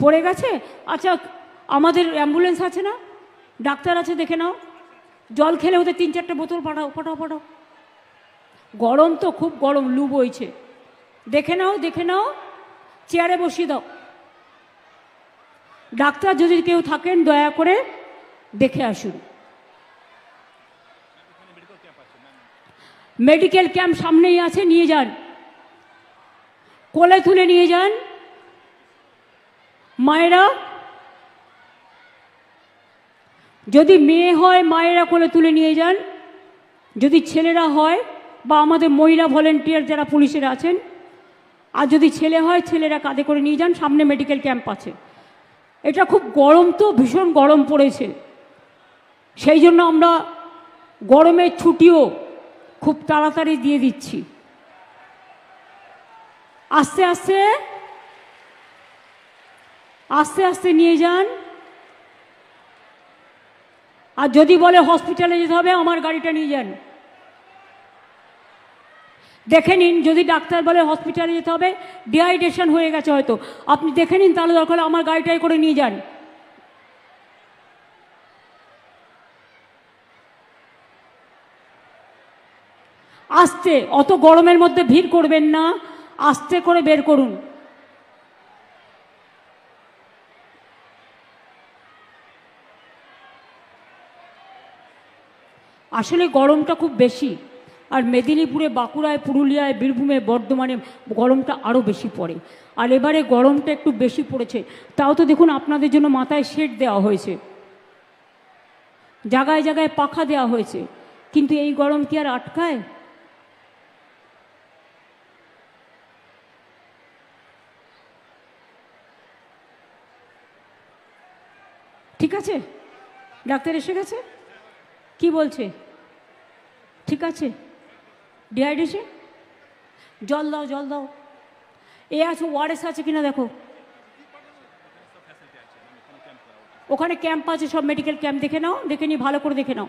পড়ে গেছে? আচ্ছা আমাদের অ্যাম্বুলেন্স আছে না? ডাক্তার আছে, দেখে নাও। জল খেলে ওদের তিন চারটে বোতল পাঠাও পাঠাও পাঠাও। গরম তো, খুব গরম, লু বইছে। দেখে নাও দেখে নাও, চেয়ারে বসিয়ে দাও। ডাক্তার যদি কেউ থাকেন, দয়া করে দেখে আসুন। মেডিকেল ক্যাম্প সামনেই আছে, নিয়ে যান। কোলে তুলে নিয়ে যান। মায়েরা, যদি মেয়ে হয়, মায়েরা কোলে তুলে নিয়ে যান। যদি ছেলেরা হয়, বা আমাদের মহিলা ভলেন্টিয়ার যারা পুলিশের আছেন, আর যদি ছেলে হয়, ছেলেরা কাঁধে করে নিয়ে যান, সামনে মেডিকেল ক্যাম্প আছে। এটা খুব গরম তো, ভীষণ গরম পড়েছে। সেই জন্য আমরা গরমের ছুটিও খুব তাড়াতাড়ি দিয়ে দিচ্ছি। আস্তে আস্তে আস্তে আস্তে নিয়ে যান। আর যদি বলে হসপিটালে যেতে হবে, আমার গাড়িটা নিয়ে যান। দেখে নিন, যদি ডাক্তার বলে হসপিটালে যেতে হবে ডিহাইড্রেশন হয়ে গেছে হয়তো। আপনি দেখে নিন, তাহলে দরকার আমার গাড়িটাই করে নিয়ে যান। আস্তে, অত গরমের মধ্যে ভিড় করবেন না, আস্তে করে বের করুন। আসলে গরমটা খুব বেশি। আর মেদিনীপুরে, বাঁকুড়ায়, পুরুলিয়ায়, বীরভূমে, বর্ধমানে গরমটা আরও বেশি পড়ে। আর এবারে গরমটা একটু বেশি পড়েছে। তাও তো দেখুন আপনাদের জন্য মাথায় শেড দেওয়া হয়েছে। জায়গায় জায়গায় পাখা দেওয়া হয়েছে। কিন্তু এই গরম কি আর আটকায়? ঠিক আছে? ডাক্তার এসে গেছে? কি বলছে? ঠিক আছে? ডিহাইড্রেশন জল দাও জল দাও। এ আছে ওয়ারেস আছে কিনা দেখো? ওখানে ক্যাম্প আছে, সব মেডিকেল ক্যাম্প দেখে নাও, দেখে নিয়ে ভালো করে দেখে নাও।